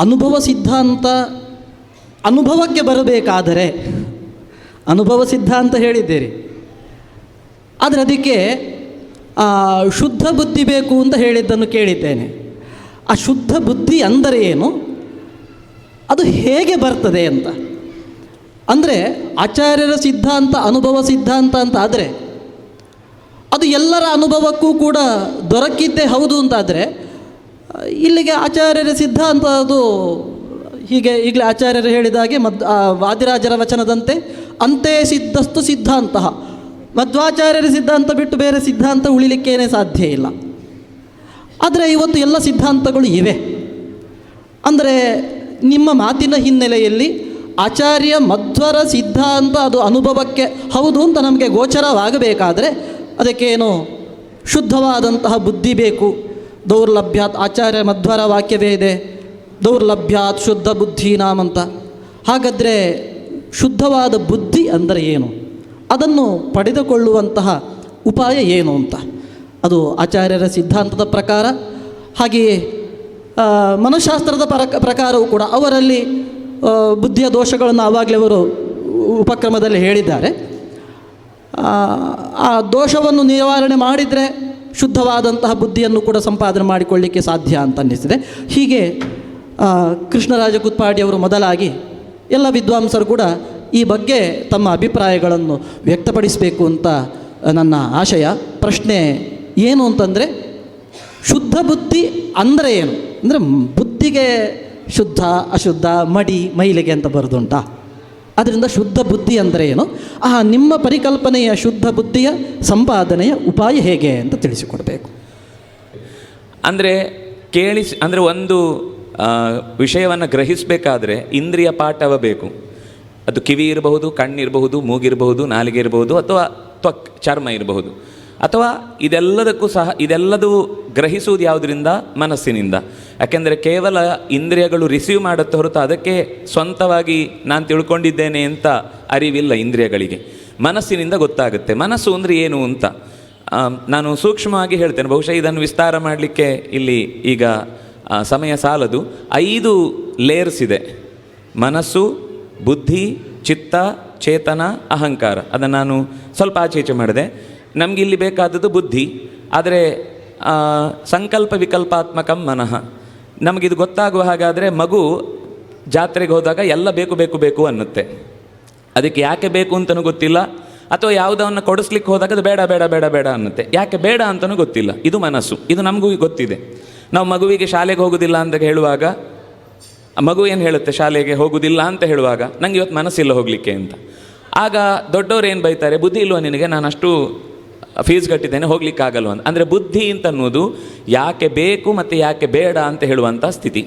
ಅನುಭವ ಸಿದ್ಧಾಂತ ಅನುಭವಕ್ಕೆ ಬರಬೇಕಾದರೆ ಅನುಭವ ಸಿದ್ಧಾಂತ ಹೇಳಿದ್ದೀರಿ. ಆದರೆ ಅದಕ್ಕೆ ಶುದ್ಧ ಬುದ್ಧಿ ಬೇಕು ಅಂತ ಹೇಳಿದ್ದನ್ನು ಕೇಳಿದ್ದೇನೆ. ಆ ಶುದ್ಧ ಬುದ್ಧಿ ಅಂದರೆ ಏನು? ಅದು ಹೇಗೆ ಬರ್ತದೆ ಅಂತ. ಅಂದರೆ ಆಚಾರ್ಯರ ಸಿದ್ಧಾಂತ, ಅನುಭವ ಸಿದ್ಧಾಂತ ಅಂತ ಆದರೆ, ಅದು ಎಲ್ಲರ ಅನುಭವಕ್ಕೂ ಕೂಡ ದೊರಕಿದ್ದೇ ಹೌದು ಅಂತಾದರೆ ಇಲ್ಲಿಗೆ ಆಚಾರ್ಯರ ಸಿದ್ಧಾಂತ ಅದು ಹೀಗೆ ಈಗಲೇ ಆಚಾರ್ಯರು ಹೇಳಿದ ಹಾಗೆ ಮದ್ ವಾದಿರಾಜರ ವಚನದಂತೆ, ಅಂತೆ ಸಿದ್ಧಸ್ತು ಸಿದ್ಧಾಂತ. ಮಧ್ವಾಚಾರ್ಯರ ಸಿದ್ಧಾಂತ ಬಿಟ್ಟು ಬೇರೆ ಸಿದ್ಧಾಂತ ಉಳಿಲಿಕ್ಕೇನೆ ಸಾಧ್ಯ ಇಲ್ಲ. ಆದರೆ ಇವತ್ತು ಎಲ್ಲ ಸಿದ್ಧಾಂತಗಳು ಇವೆ. ಅಂದರೆ ನಿಮ್ಮ ಮಾತಿನ ಹಿನ್ನೆಲೆಯಲ್ಲಿ ಆಚಾರ್ಯ ಮಧ್ವರ ಸಿದ್ಧಾಂತ ಅದು ಅನುಭವಕ್ಕೆ ಹೌದು ಅಂತ ನಮಗೆ ಗೋಚರವಾಗಬೇಕಾದರೆ ಅದಕ್ಕೇನು ಶುದ್ಧವಾದಂತಹ ಬುದ್ಧಿ ಬೇಕು. ದೌರ್ಲಭ್ಯಾತ್ ಆಚಾರ್ಯ ಮಧ್ವರ ವಾಕ್ಯವೇ ಇದೆ. ದೌರ್ಲಭ್ಯಾತ್ ಶುದ್ಧ ಬುದ್ಧಿ ನಾಮಂತ ಹಾಗಾದರೆ ಶುದ್ಧವಾದ ಬುದ್ಧಿ ಅಂದರೆ ಏನು? ಅದನ್ನು ಪಡೆದುಕೊಳ್ಳುವಂತಹ ಉಪಾಯ ಏನು ಅಂತ? ಅದು ಆಚಾರ್ಯರ ಸಿದ್ಧಾಂತದ ಪ್ರಕಾರ, ಹಾಗೆಯೇ ಮನಃಶಾಸ್ತ್ರದ ಪರ, ಪ್ರಕಾರವೂ ಕೂಡ ಅವರಲ್ಲಿ ಬುದ್ಧಿಯ ದೋಷಗಳನ್ನು ಆವಾಗಲೇ ಅವರು ಉಪಕ್ರಮದಲ್ಲಿ ಹೇಳಿದ್ದಾರೆ. ಆ ದೋಷವನ್ನು ನಿವಾರಣೆ ಮಾಡಿದರೆ ಶುದ್ಧವಾದಂತಹ ಬುದ್ಧಿಯನ್ನು ಕೂಡ ಸಂಪಾದನೆ ಮಾಡಿಕೊಳ್ಳಿಕ್ಕೆ ಸಾಧ್ಯ ಅಂತ ಅನ್ನಿಸಿದೆ ಹೀಗೆ ಕೃಷ್ಣರಾಜ ಕುತ್ಪಾಡಿಯವರು ಮೊದಲಾಗಿ ಎಲ್ಲ ವಿದ್ವಾಂಸರು ಕೂಡ ಈ ಬಗ್ಗೆ ತಮ್ಮ ಅಭಿಪ್ರಾಯಗಳನ್ನು ವ್ಯಕ್ತಪಡಿಸಬೇಕು ಅಂತ ನನ್ನ ಆಶಯ. ಪ್ರಶ್ನೆ ಏನು ಅಂತಂದರೆ, ಶುದ್ಧ ಬುದ್ಧಿ ಅಂದರೆ ಏನು? ಅಂದರೆ ಬುದ್ಧಿಗೆ ಶುದ್ಧ, ಅಶುದ್ಧ, ಮಡಿ, ಮೈಲಿಗೆ ಅಂತ ಬರೆದುಂಟಾ? ಅದರಿಂದ ಶುದ್ಧ ಬುದ್ಧಿ ಅಂದರೆ ಏನು? ಆ ನಿಮ್ಮ ಪರಿಕಲ್ಪನೆಯ ಶುದ್ಧ ಬುದ್ಧಿಯ ಸಂಪಾದನೆಯ ಉಪಾಯ ಹೇಗೆ ಅಂತ ತಿಳಿಸಿಕೊಡಬೇಕು. ಅಂದರೆ ಕೇಳಿಸಿ, ಅಂದರೆ ಒಂದು ವಿಷಯವನ್ನು ಗ್ರಹಿಸಬೇಕಾದ್ರೆ ಇಂದ್ರಿಯ ಪಾಠವ ಬೇಕು. ಅದು ಕಿವಿ ಇರಬಹುದು ಕಣ್ಣಿರಬಹುದು ಮೂಗಿರಬಹುದು ನಾಲಿಗೆ ಇರಬಹುದು, ಅಥವಾ ತ್ವಕ್, ಚರ್ಮ ಇರಬಹುದು. ಅಥವಾ ಇದೆಲ್ಲದಕ್ಕೂ ಸಹ, ಇದೆಲ್ಲದೂ ಗ್ರಹಿಸುವುದು ಯಾವುದರಿಂದ? ಮನಸ್ಸಿನಿಂದ. ಯಾಕೆಂದರೆ ಕೇವಲ ಇಂದ್ರಿಯಗಳು ರಿಸೀವ್ ಮಾಡುತ್ತೆ ಹೊರತು ಅದಕ್ಕೆ ಸ್ವಂತವಾಗಿ ನಾನು ತಿಳ್ಕೊಂಡಿದ್ದೇನೆ ಅಂತ ಅರಿವಿಲ್ಲ ಇಂದ್ರಿಯಗಳಿಗೆ. ಮನಸ್ಸಿನಿಂದ ಗೊತ್ತಾಗುತ್ತೆ. ಮನಸ್ಸು ಅಂದರೆ ಏನು ಅಂತ? ನಾನು ಸೂಕ್ಷ್ಮವಾಗಿ ಹೇಳ್ತೇನೆ. ಬಹುಶಃ ಇದನ್ನು ವಿಸ್ತಾರ ಮಾಡಲಿಕ್ಕೆ ಇಲ್ಲಿ ಈಗ ಸಮಯ ಸಾಲದು. ಐದು ಲೇಯರ್ಸ್ ಇದೆ. ಮನಸ್ಸು, ಬುದ್ಧಿ, ಚಿತ್ತ, ಚೇತನ, ಅಹಂಕಾರ. ಅದನ್ನು ನಾನು ಸ್ವಲ್ಪ ಆಚೆ ಈಚೆ ಮಾಡಿದೆ. ನಮಗಿಲ್ಲಿ ಬೇಕಾದದ್ದು ಬುದ್ಧಿ. ಆದರೆ ಸಂಕಲ್ಪ ವಿಕಲ್ಪಾತ್ಮಕಂ ಮನಃ. ನಮಗಿದು ಗೊತ್ತಾಗುವ ಹಾಗಾದರೆ ಮಗು ಜಾತ್ರೆಗೆ ಹೋದಾಗ ಎಲ್ಲ ಬೇಕು ಬೇಕು ಬೇಕು ಅನ್ನುತ್ತೆ. ಅದಕ್ಕೆ ಯಾಕೆ ಬೇಕು ಅಂತಲೂ ಗೊತ್ತಿಲ್ಲ. ಅಥವಾ ಯಾವುದನ್ನು ಕೊಡಿಸ್ಲಿಕ್ಕೆ ಹೋದಾಗ ಅದು ಬೇಡ ಬೇಡ ಬೇಡ ಬೇಡ ಅನ್ನುತ್ತೆ. ಯಾಕೆ ಬೇಡ ಅಂತಲೂ ಗೊತ್ತಿಲ್ಲ. ಇದು ಮನಸ್ಸು. ಇದು ನಮಗೂ ಗೊತ್ತಿದೆ. ನಾವು ಮಗುವಿಗೆ ಶಾಲೆಗೆ ಹೋಗೋದಿಲ್ಲ ಅಂತ ಹೇಳುವಾಗ, ಮಗು ಏನು ಹೇಳುತ್ತೆ? ಶಾಲೆಗೆ ಹೋಗುವುದಿಲ್ಲ ಅಂತ ಹೇಳುವಾಗ, ನಂಗೆ ಇವತ್ತು ಮನಸ್ಸಿಲ್ಲ ಹೋಗಲಿಕ್ಕೆ ಅಂತ. ಆಗ ದೊಡ್ಡವ್ರು ಏನು ಬೈತಾರೆ? ಬುದ್ಧಿ ಇಲ್ವ ನಿನಗೆ? ನಾನು ಅಷ್ಟು ಫೀಸ್ ಕಟ್ಟಿದ್ದೇನೆ ಹೋಗ್ಲಿಕ್ಕೆ ಆಗಲ್ವ ಅಂತ. ಅಂದರೆ ಬುದ್ಧಿ ಅಂತ ಅನ್ನೋದು ಯಾಕೆ ಬೇಕು ಮತ್ತು ಯಾಕೆ ಬೇಡ ಅಂತ ಹೇಳುವಂಥ ಸ್ಥಿತಿ.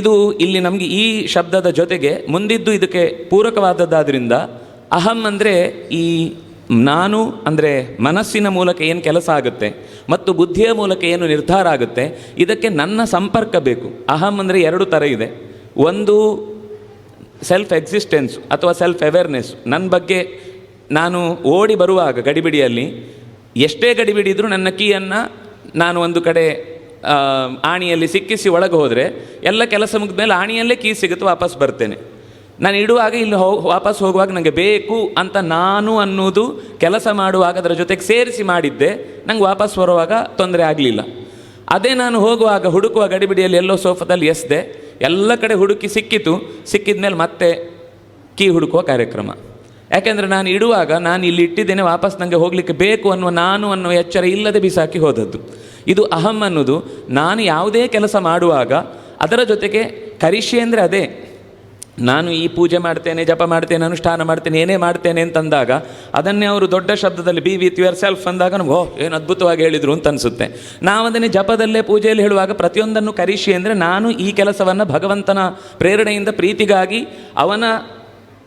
ಇದು ಇಲ್ಲಿ ನಮಗೆ ಈ ಶಬ್ದದ ಜೊತೆಗೆ ಮುಂದಿದ್ದು ಇದಕ್ಕೆ ಪೂರಕವಾದದ್ದಾದ್ರಿಂದ ಅಹಂ ಅಂದರೆ ಈ ನಾನು ಅಂದರೆ ಮನಸ್ಸಿನ ಮೂಲಕ ಏನು ಕೆಲಸ ಆಗುತ್ತೆ ಮತ್ತು ಬುದ್ಧಿಯ ಮೂಲಕ ಏನು ನಿರ್ಧಾರ ಆಗುತ್ತೆ, ಇದಕ್ಕೆ ನನ್ನ ಸಂಪರ್ಕ ಬೇಕು. ಅಹಂ ಅಂದರೆ ಎರಡು ಥರ ಇದೆ. ಒಂದು ಸೆಲ್ಫ್ ಎಕ್ಸಿಸ್ಟೆನ್ಸ್ ಅಥವಾ ಸೆಲ್ಫ್ ಅವೇರ್ನೆಸ್ ನನ್ನ ಬಗ್ಗೆ ನಾನು ಓಡಿ ಬರುವಾಗ ಗಡಿಬಿಡಿಯಲ್ಲಿ, ಎಷ್ಟೇ ಗಡಿಬಿಡಿ ಇದ್ದರೂ ನನ್ನ ಕೀಯನ್ನು ನಾನು ಒಂದು ಕಡೆ ಆಣಿಯಲ್ಲಿ ಸಿಕ್ಕಿಸಿ ಒಳಗೆ ಹೋದರೆ ಎಲ್ಲ ಕೆಲಸ ಮುಗಿದ ಮೇಲೆ ಆಣಿಯಲ್ಲೇ ಕೀ ಸಿಗುತ್ತೆ, ವಾಪಸ್ ಬರ್ತೇನೆ. ನಾನು ಇಡುವಾಗ ಇಲ್ಲಿ ಹೋ, ವಾಪಸ್ ಹೋಗುವಾಗ ನನಗೆ ಬೇಕು ಅಂತ ನಾನು ಅನ್ನೋದು ಕೆಲಸ ಮಾಡುವಾಗ ಅದರ ಜೊತೆಗೆ ಸೇರಿಸಿ ಮಾಡಿದ್ದೆ, ನಂಗೆ ವಾಪಸ್ ಬರುವಾಗ ತೊಂದರೆ ಆಗಲಿಲ್ಲ. ಅದೇ ನಾನು ಹೋಗುವಾಗ ಹುಡುಕುವ ಗಡಿಬಿಡಿಯಲ್ಲಿ ಎಲ್ಲೋ ಸೋಫಾದಲ್ಲಿ ಎಸ್ದೆ, ಎಲ್ಲ ಕಡೆ ಹುಡುಕಿ ಸಿಕ್ಕಿತು ಸಿಕ್ಕಿದ ಮೇಲೆ ಮತ್ತೆ ಕೀ ಹುಡುಕುವ ಕಾರ್ಯಕ್ರಮ. ಯಾಕೆಂದರೆ ನಾನು ಇಡುವಾಗ ನಾನು ಇಲ್ಲಿ ಇಟ್ಟಿದ್ದೇನೆ, ವಾಪಸ್ ನನಗೆ ಹೋಗಲಿಕ್ಕೆ ಬೇಕು ಅನ್ನುವ ನಾನು ಅನ್ನುವ ಎಚ್ಚರ ಇಲ್ಲದೆ ಬಿಸಾಕಿ ಹೋದದ್ದು. ಇದು ಅಹಂ ಅನ್ನೋದು. ನಾನು ಯಾವುದೇ ಕೆಲಸ ಮಾಡುವಾಗ ಅದರ ಜೊತೆಗೆ ಕರಿಷಿ ಅಂದರೆ ಅದೇ. ನಾನು ಈ ಪೂಜೆ ಮಾಡ್ತೇನೆ, ಜಪ ಮಾಡ್ತೇನೆ, ಅನುಷ್ಠಾನ ಮಾಡ್ತೇನೆ, ಏನೇ ಮಾಡ್ತೇನೆ ಅಂತಂದಾಗ ಅದನ್ನೇ ಅವರು ದೊಡ್ಡ ಶಬ್ದದಲ್ಲಿ ಬಿ ವಿತ್ ಯುವರ್ ಸೆಲ್ಫ್ ಅಂದಾಗ ನಮ್ಗೆ ಓ ಏನು ಅದ್ಭುತವಾಗಿ ಹೇಳಿದರು ಅಂತ ಅನಿಸುತ್ತೆ. ನಾವು ಅದನ್ನೇ ಜಪದಲ್ಲೇ ಪೂಜೆಯಲ್ಲಿ ಹೇಳುವಾಗ ಪ್ರತಿಯೊಂದನ್ನು ಕರಿಷಿ ಅಂದರೆ ನಾನು ಈ ಕೆಲಸವನ್ನು ಭಗವಂತನ ಪ್ರೇರಣೆಯಿಂದ, ಪ್ರೀತಿಗಾಗಿ ಅವನ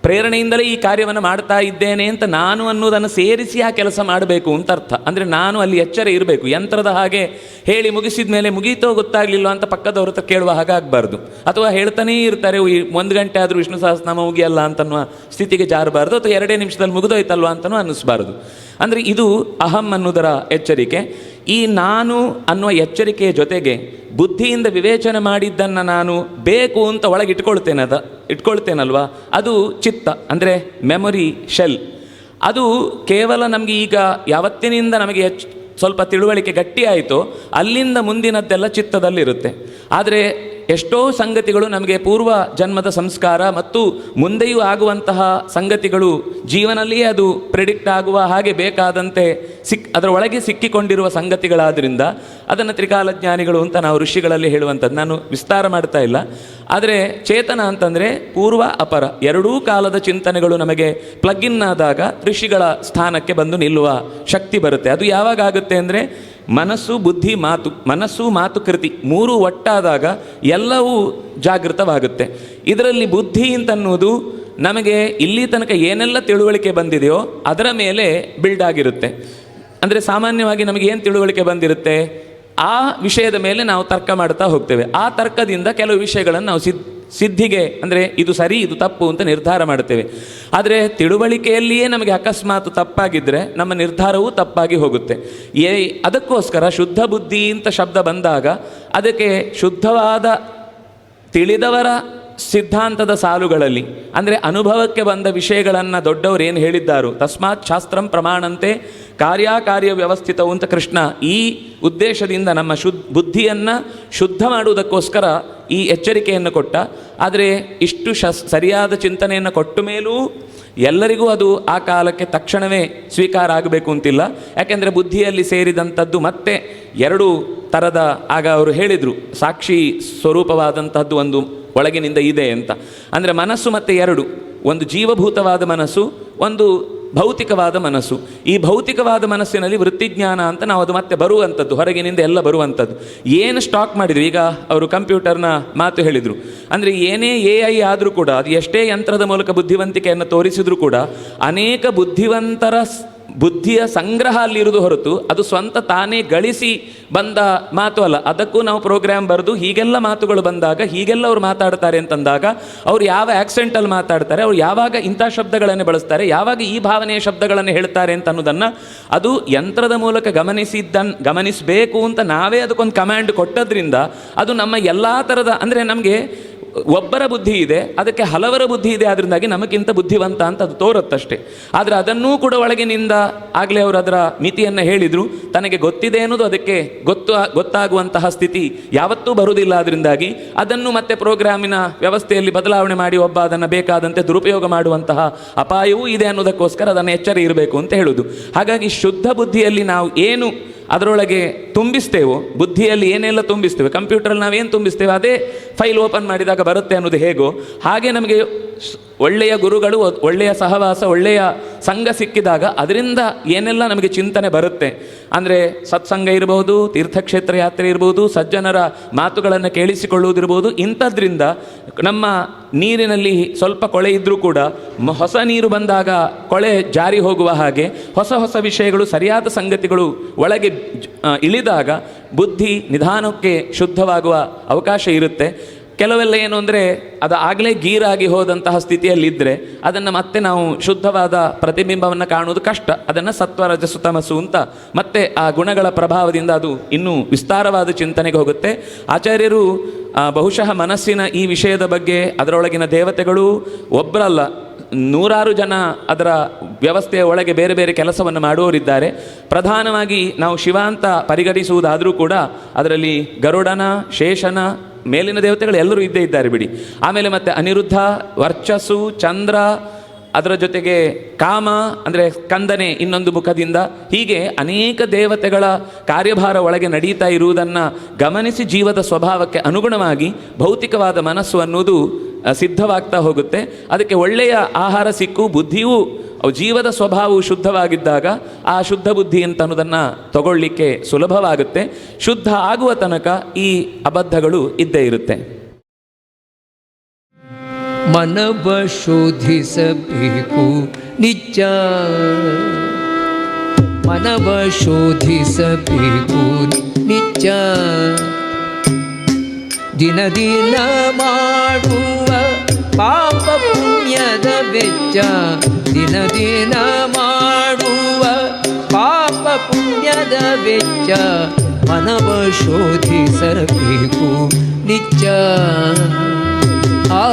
ಪ್ರೇರಣೆಯಿಂದಲೇ ಈ ಕಾರ್ಯವನ್ನು ಮಾಡ್ತಾ ಇದ್ದೇನೆ ಅಂತ ನಾನು ಅನ್ನೋದನ್ನು ಸೇರಿಸಿ ಆ ಕೆಲಸ ಮಾಡಬೇಕು ಅಂತ ಅರ್ಥ. ಅಂದರೆ ನಾನು ಅಲ್ಲಿ ಎಚ್ಚರ ಇರಬೇಕು. ಯಂತ್ರದ ಹಾಗೆ ಹೇಳಿ ಮುಗಿಸಿದ ಮೇಲೆ ಮುಗೀತೋ ಗೊತ್ತಾಗಲಿಲ್ಲ ಅಂತ ಪಕ್ಕದವ್ರ ಹತ್ರ ಕೇಳುವ ಹಾಗಾಗಬಾರ್ದು ಅಥವಾ ಹೇಳ್ತಾನೇ ಇರ್ತಾರೆ ಒಂದು ಗಂಟೆ ಆದರೂ ವಿಷ್ಣು ಸಹಸ್ರನಾಮ ಮುಗಿಯಲ್ಲ ಅಂತನ್ನುವ ಸ್ಥಿತಿಗೆ ಜಾರಬಾರ್ದು. ಅಥವಾ ಎರಡೇ ನಿಮಿಷದಲ್ಲಿ ಮುಗಿದೋಯ್ತಲ್ವ ಅಂತನೂ ಅನ್ನಿಸ್ಬಾರ್ದು. ಅಂದರೆ ಇದು ಅಹಂ ಅನ್ನೋದರ ಎಚ್ಚರಿಕೆ. ಈ ನಾನು ಅನ್ನುವ ಎಚ್ಚರಿಕೆಯ ಜೊತೆಗೆ ಬುದ್ಧಿಯಿಂದ ವಿವೇಚನೆ ಮಾಡಿದ್ದನ್ನು ನಾನು ಬೇಕು ಅಂತ ಒಳಗೆ ಇಟ್ಕೊಳ್ತೇನೆ ಅದ, ಇಟ್ಕೊಳ್ತೇನಲ್ವಾ? ಅದು ಚಿತ್ತ, ಅಂದರೆ ಮೆಮೊರಿ ಶೆಲ್ ಅದು ಕೇವಲ ನಮಗೆ ಈಗ ಯಾವತ್ತಿನಿಂದ ನಮಗೆ ಸ್ವಲ್ಪ ತಿಳುವಳಿಕೆ ಗಟ್ಟಿಯಾಯಿತು, ಅಲ್ಲಿಂದ ಮುಂದಿನದ್ದೆಲ್ಲ ಚಿತ್ತದಲ್ಲಿರುತ್ತೆ. ಆದರೆ ಎಷ್ಟೋ ಸಂಗತಿಗಳು ನಮಗೆ ಪೂರ್ವ ಜನ್ಮದ ಸಂಸ್ಕಾರ ಮತ್ತು ಮುಂದೆಯೂ ಆಗುವಂತಹ ಸಂಗತಿಗಳು ಜೀವನಲ್ಲಿಯೇ ಅದು ಪ್ರೆಡಿಕ್ಟ್ ಆಗುವ ಹಾಗೆ ಬೇಕಾದಂತೆ ಸಿಕ್, ಅದರ ಒಳಗೆ ಸಿಕ್ಕಿಕೊಂಡಿರುವ ಸಂಗತಿಗಳಾದ್ದರಿಂದ ಅದನ್ನು ತ್ರಿಕಾಲಜ್ಞಾನಿಗಳು ಅಂತ ನಾವು ಋಷಿಗಳಲ್ಲಿ ಹೇಳುವಂಥದ್ದು. ನಾನು ವಿಸ್ತಾರ ಮಾಡ್ತಾ ಇಲ್ಲ. ಆದರೆ ಚೇತನ ಅಂತಂದರೆ ಪೂರ್ವ, ಅಪರ ಎರಡೂ ಕಾಲದ ಚಿಂತನೆಗಳು ನಮಗೆ ಪ್ಲಗ್ ಇನ್ ಆದಾಗ ಋಷಿಗಳ ಸ್ಥಾನಕ್ಕೆ ಬಂದು ನಿಲ್ಲುವ ಶಕ್ತಿ ಬರುತ್ತೆ. ಅದು ಯಾವಾಗ ಆಗುತ್ತೆ ಅಂದರೆ ಮನಸ್ಸು, ಬುದ್ಧಿ, ಮಾತು, ಮನಸ್ಸು, ಮಾತು, ಕೃತಿ ಮೂರು ಒಟ್ಟಾದಾಗ ಎಲ್ಲವೂ ಜಾಗೃತವಾಗುತ್ತೆ. ಇದರಲ್ಲಿ ಬುದ್ಧಿ ಅಂತನ್ನುವುದು ನಮಗೆ ಇಲ್ಲಿ ತನಕ ಏನೆಲ್ಲ ತಿಳುವಳಿಕೆ ಬಂದಿದೆಯೋ ಅದರ ಮೇಲೆ ಬಿಲ್ಡ್ ಆಗಿರುತ್ತೆ. ಅಂದರೆ ಸಾಮಾನ್ಯವಾಗಿ ನಮಗೆ ಏನು ತಿಳುವಳಿಕೆ ಬಂದಿರುತ್ತೆ? ಆ ವಿಷಯದ ಮೇಲೆ ನಾವು ತರ್ಕ ಮಾಡ್ತಾ ಹೋಗ್ತೇವೆ. ಆ ತರ್ಕದಿಂದ ಕೆಲವು ವಿಷಯಗಳನ್ನು ನಾವು ಸಿದ್ ಸಿದ್ಧಿಗೆ, ಅಂದರೆ ಇದು ಸರಿ, ಇದು ತಪ್ಪು ಅಂತ ನಿರ್ಧಾರ ಮಾಡ್ತೇವೆ ಆದರೆ ತಿಳುವಳಿಕೆಯಲ್ಲಿಯೇ ನಮಗೆ ಅಕಸ್ಮಾತ್ ತಪ್ಪಾಗಿದ್ದರೆ ನಮ್ಮ ನಿರ್ಧಾರವೂ ತಪ್ಪಾಗಿ ಹೋಗುತ್ತೆ. ಏ, ಅದಕ್ಕೋಸ್ಕರ ಶುದ್ಧ ಬುದ್ಧಿ ಅಂತ ಶಬ್ದ ಬಂದಾಗ ಅದಕ್ಕೆ ಶುದ್ಧವಾದ ತಿಳಿದವರ ಸಿದ್ಧಾಂತದ ಸಾಲುಗಳಲ್ಲಿ, ಅಂದರೆ ಅನುಭವಕ್ಕೆ ಬಂದ ವಿಷಯಗಳನ್ನು ದೊಡ್ಡವರು ಏನು ಹೇಳಿದ್ದಾರೋ? ತಸ್ಮಾತ್ ಶಾಸ್ತ್ರಂ ಪ್ರಮಾಣಂತೆ ಕಾರ್ಯಕಾರ್ಯ ವ್ಯವಸ್ಥಿತವು ಅಂತ ಕೃಷ್ಣ ಈ ಉದ್ದೇಶದಿಂದ ನಮ್ಮ ಶುದ್ಧ ಬುದ್ಧಿಯನ್ನು ಶುದ್ಧ ಮಾಡುವುದಕ್ಕೋಸ್ಕರ ಈ ಎಚ್ಚರಿಕೆಯನ್ನು ಕೊಟ್ಟ. ಆದರೆ ಇಷ್ಟು ಶಸ್, ಸರಿಯಾದ ಚಿಂತನೆಯನ್ನು ಕೊಟ್ಟ ಮೇಲೂ ಎಲ್ಲರಿಗೂ ಅದು ಆ ಕಾಲಕ್ಕೆ ತಕ್ಷಣವೇ ಸ್ವೀಕಾರ ಆಗಬೇಕು ಅಂತಿಲ್ಲ. ಯಾಕೆಂದರೆ ಬುದ್ಧಿಯಲ್ಲಿ ಸೇರಿದಂಥದ್ದು ಮತ್ತೆ ಎರಡು ಥರದ ಆಗ ಅವರು ಹೇಳಿದರು. ಸಾಕ್ಷಿ ಸ್ವರೂಪವಾದಂಥದ್ದು ಒಂದು ಒಳಗಿನಿಂದ ಇದೆ ಅಂತ. ಅಂದರೆ ಮನಸ್ಸು ಮತ್ತೆ ಎರಡು. ಒಂದು ಜೀವಭೂತವಾದ ಮನಸ್ಸು, ಒಂದು ಭೌತಿಕವಾದ ಮನಸ್ಸು. ಈ ಭೌತಿಕವಾದ ಮನಸ್ಸಿನಲ್ಲಿ ವೃತ್ತಿಜ್ಞಾನ ಅಂತ ನಾವು ಅದು ಮತ್ತೆ ಬರುವಂಥದ್ದು, ಹೊರಗಿನಿಂದ ಎಲ್ಲ ಬರುವಂಥದ್ದು. ಏನು ಸ್ಟಾಕ್ ಮಾಡಿದ್ರು? ಈಗ ಅವರು ಕಂಪ್ಯೂಟರ್ನ ಮಾತು ಹೇಳಿದರು. ಅಂದರೆ ಏನೇ ಎ ಐ ಆದರೂ ಕೂಡ, ಅದು ಎಷ್ಟೇ ಯಂತ್ರದ ಮೂಲಕ ಬುದ್ಧಿವಂತಿಕೆಯನ್ನು ತೋರಿಸಿದರೂ ಕೂಡ, ಅನೇಕ ಬುದ್ಧಿವಂತರ ಬುದ್ಧಿಯ ಸಂಗ್ರಹ ಅಲ್ಲಿರುವುದು ಹೊರತು ಅದು ಸ್ವಂತ ತಾನೇ ಗಳಿಸಿ ಬಂದ ಮಾತು ಅಲ್ಲ. ಅದಕ್ಕೂ ನಾವು ಪ್ರೋಗ್ರಾಮ್ ಬರೆದು ಹೀಗೆಲ್ಲ ಮಾತುಗಳು ಬಂದಾಗ, ಹೀಗೆಲ್ಲ ಅವ್ರು ಮಾತಾಡ್ತಾರೆ ಅಂತಂದಾಗ, ಅವ್ರು ಯಾವ ಆಕ್ಸೆಂಟಲ್ಲಿ ಮಾತಾಡ್ತಾರೆ, ಅವ್ರು ಯಾವಾಗ ಇಂಥ ಶಬ್ದಗಳನ್ನು ಬಳಸ್ತಾರೆ, ಯಾವಾಗ ಈ ಭಾವನೆಯ ಶಬ್ದಗಳನ್ನು ಹೇಳ್ತಾರೆ ಅಂತ ಅನ್ನೋದನ್ನು ಅದು ಯಂತ್ರದ ಮೂಲಕ ಗಮನಿಸಿದ್ದನ್, ಗಮನಿಸಬೇಕು ಅಂತ ನಾವೇ ಅದಕ್ಕೊಂದು ಕಮ್ಯಾಂಡ್ ಕೊಟ್ಟದ್ರಿಂದ ಅದು ನಮ್ಮ ಎಲ್ಲ ಥರದ ಅಂದರೆ ನಮಗೆ ಒಬ್ಬರ ಬುದ್ಧಿ ಇದೆ, ಅದಕ್ಕೆ ಹಲವರ ಬುದ್ಧಿ ಇದೆ ಅದರಿಂದಾಗಿ ನಮಗಿಂತ ಬುದ್ಧಿವಂತ ಅಂತ ಅದು ತೋರುತ್ತಷ್ಟೇ. ಆದರೆ ಅದನ್ನೂ ಕೂಡ ಒಳಗಿನಿಂದ ಆಗಲೇ ಅವರು ಅದರ ಮಿತಿಯನ್ನು ಹೇಳಿದರು. ತನಗೆ ಗೊತ್ತಿದೆ ಅನ್ನೋದು ಅದಕ್ಕೆ ಗೊತ್ತು, ಗೊತ್ತಾಗುವಂತಹ ಸ್ಥಿತಿ ಯಾವತ್ತೂ ಬರುವುದಿಲ್ಲ. ಅದರಿಂದಾಗಿ ಅದನ್ನು ಮತ್ತೆ ಪ್ರೋಗ್ರಾಮಿನ ವ್ಯವಸ್ಥೆಯಲ್ಲಿ ಬದಲಾವಣೆ ಮಾಡಿ ಒಬ್ಬ ಅದನ್ನು ಬೇಕಾದಂತೆ ದುರುಪಯೋಗ ಮಾಡುವಂತಹ ಅಪಾಯವೂ ಇದೆ ಅನ್ನೋದಕ್ಕೋಸ್ಕರ ಅದನ್ನು ಎಚ್ಚರ ಇರಬೇಕು ಅಂತ ಹೇಳೋದು. ಹಾಗಾಗಿ ಶುದ್ಧ ಬುದ್ಧಿಯಲ್ಲಿ ನಾವು ಏನು ಅದರೊಳಗೆ ತುಂಬಿಸ್ತೇವೋ. ಬುದ್ಧಿಯಲ್ಲಿ ಏನೆಲ್ಲ ತುಂಬಿಸ್ತೇವೆ? ಕಂಪ್ಯೂಟರಲ್ಲಿ ನಾವೇನು ತುಂಬಿಸ್ತೇವೆ? ಅದೇ ಫೈಲ್ ಓಪನ್ ಮಾಡಿದಾಗ ಬರುತ್ತೆ ಅನ್ನೋದು ಹೇಗೋ ಹಾಗೆ ನಮಗೆ ಒಳ್ಳೆಯ ಗುರುಗಳು, ಒಳ್ಳೆಯ ಸಹವಾಸ, ಒಳ್ಳೆಯ ಸಂಘ ಸಿಕ್ಕಿದಾಗ ಅದರಿಂದ ಏನೆಲ್ಲ ನಮಗೆ ಚಿಂತನೆ ಬರುತ್ತೆ? ಅಂದರೆ ಸತ್ಸಂಗ ಇರಬಹುದು ತೀರ್ಥಕ್ಷೇತ್ರ ಯಾತ್ರೆ ಇರ್ಬೋದು, ಸಜ್ಜನರ ಮಾತುಗಳನ್ನು ಕೇಳಿಸಿಕೊಳ್ಳುವುದಿರ್ಬೋದು, ಇಂಥದ್ರಿಂದ ನಮ್ಮ ನೀರಿನಲ್ಲಿ ಸ್ವಲ್ಪ ಕೊಳೆ ಇದ್ದರೂ ಕೂಡ ಹೊಸ ನೀರು ಬಂದಾಗ ಕೊಳೆ ಜಾರಿ ಹೋಗುವ ಹಾಗೆ ಹೊಸ ಹೊಸ ವಿಷಯಗಳು, ಸರಿಯಾದ ಸಂಗತಿಗಳು ಒಳಗೆ ಇಳಿದಾಗ ಬುದ್ಧಿ ನಿಧಾನಕ್ಕೆ ಶುದ್ಧವಾಗುವ ಅವಕಾಶ ಇರುತ್ತೆ. ಕೆಲವೆಲ್ಲ ಏನು ಅಂದರೆ ಅದು ಆಗಲೇ ಗೀರಾಗಿ ಹೋದಂತಹ ಸ್ಥಿತಿಯಲ್ಲಿದ್ದರೆ ಅದನ್ನು ಮತ್ತೆ ನಾವು ಶುದ್ಧವಾದ ಪ್ರತಿಬಿಂಬವನ್ನು ಕಾಣುವುದು ಕಷ್ಟ. ಅದನ್ನು ಸತ್ವ, ರಜಸು, ತಮಸ್ಸು ಅಂತ ಮತ್ತೆ ಆ ಗುಣಗಳ ಪ್ರಭಾವದಿಂದ ಅದು ಇನ್ನೂ ವಿಸ್ತಾರವಾದ ಚಿಂತನೆಗೆ ಹೋಗುತ್ತೆ. ಆಚಾರ್ಯರು ಬಹುಶಃ ಮನಸ್ಸಿನ ಈ ವಿಷಯದ ಬಗ್ಗೆ ಅದರೊಳಗಿನ ದೇವತೆಗಳು ಒಬ್ಬರಲ್ಲ ನೂರಾರು ಜನ ಅದರ ವ್ಯವಸ್ಥೆಯ ಒಳಗೆ ಬೇರೆ ಬೇರೆ ಕೆಲಸವನ್ನು ಮಾಡುವವರಿದ್ದಾರೆ. ಪ್ರಧಾನವಾಗಿ ನಾವು ಶಿವ ಅಂತ ಪರಿಗಣಿಸುವುದಾದರೂ ಕೂಡ ಅದರಲ್ಲಿ ಗರುಡನ, ಶೇಷನ ಮೇಲಿನ ದೇವತೆಗಳು ಎಲ್ಲರೂ ಇದ್ದೇ ಇದ್ದಾರೆ ಬಿಡಿ. ಆಮೇಲೆ ಮತ್ತೆ ಅನಿರುದ್ಧ ವರ್ಚಸ್ಸು ಚಂದ್ರ ಅದರ ಜೊತೆಗೆ ಕಾಮ ಅಂದರೆ ಕಂದನೆ ಇನ್ನೊಂದು ಮುಖದಿಂದ ಹೀಗೆ ಅನೇಕ ದೇವತೆಗಳ ಕಾರ್ಯಭಾರ ಒಳಗೆ ನಡೀತಾ ಇರುವುದನ್ನು ಗಮನಿಸಿ ಜೀವದ ಸ್ವಭಾವಕ್ಕೆ ಅನುಗುಣವಾಗಿ ಭೌತಿಕವಾದ ಮನಸ್ಸು ಅನ್ನುವುದು ಆ, ಸಿದ್ಧವಾಗ್ತಾ ಹೋಗುತ್ತೆ. ಅದಕ್ಕೆ ಒಳ್ಳೆಯ ಆಹಾರ ಸಿಕ್ಕು ಬುದ್ಧಿಯೂ ಅವು ಜೀವದ ಸ್ವಭಾವವು ಶುದ್ಧವಾಗಿದ್ದಾಗ ಆ ಶುದ್ಧ ಬುದ್ಧಿ ಅಂತ ಅನ್ನೋದನ್ನು ತಗೊಳ್ಳಿಕ್ಕೆ ಸುಲಭವಾಗುತ್ತೆ. ಶುದ್ಧ ಆಗುವ ತನಕ ಈ ಅಬದ್ಧಗಳು ಇದ್ದೇ ಇರುತ್ತೆ. ಮನವ ಶೋಧಿಸಬೇಕು ನಿಜ ಮನವ ಶೋಧಿಸಬೇಕು ನಿಜ ದಿನ ದಿನ ಮಾಡುವ ಪಾಪಪುಣ್ಯದ ವೆಚ್ಚ ದಿನ पाप पुण्यदवेज्ज दिनदिनमाडूव ವೆಚ್ಚ ಮನವ ಶೋಧಿಸಬೇಕು शोधि ಆ